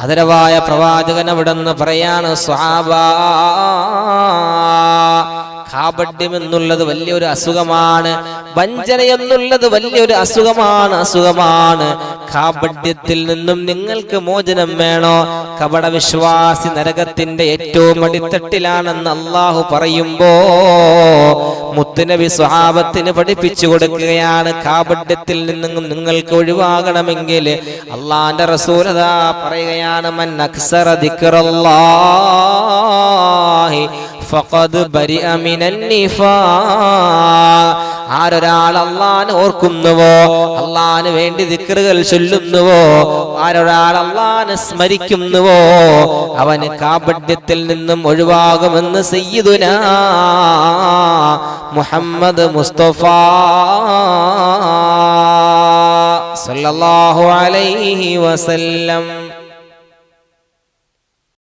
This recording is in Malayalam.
ആദരവായ പ്രവാചകൻ അവിടെ നിന്ന് പറയാണ് കാപഡ്യം എന്നുള്ളത് വലിയൊരു അസുഖമാണ് വഞ്ചന എന്നുള്ളത് വലിയൊരു അസുഖമാണ് അസുഖമാണ്. കാപഡ്യത്തിൽ നിന്നും നിങ്ങൾക്ക് മോചനം വേണോ? കപട വിശ്വാസി നരകത്തിന്റെ ഏറ്റവും അടിത്തട്ടിലാണെന്ന് അള്ളാഹു പറയുമ്പോ മുത്തുനബി സ്വഹാബത്തിന് പഠിപ്പിച്ചു കൊടുക്കുകയാണ്. കാപട്യത്തിൽ നിന്നും നിങ്ങൾക്ക് ഒഴിവാകണമെങ്കിൽ അള്ളാന്റെ റസൂലത പറയുകയാണ് മൻ അക്സറ ഫഖദ് ആരൊരാൾ അള്ളാൻ ഓർക്കുന്നുവോ? അള്ളാന് വേണ്ടി ദിക്കറുകൾ ചൊല്ലുന്നുവോ? ആരൊരാൾ അള്ളാനെ സ്മരിക്കുന്നുവോ? അവന് കാപട്യത്തിൽ നിന്നും ഒഴിവാകുമെന്ന് സയ്യിദുന മുഹമ്മദ് മുസ്തഫ സല്ലല്ലാഹു അലൈഹി വസല്ലം.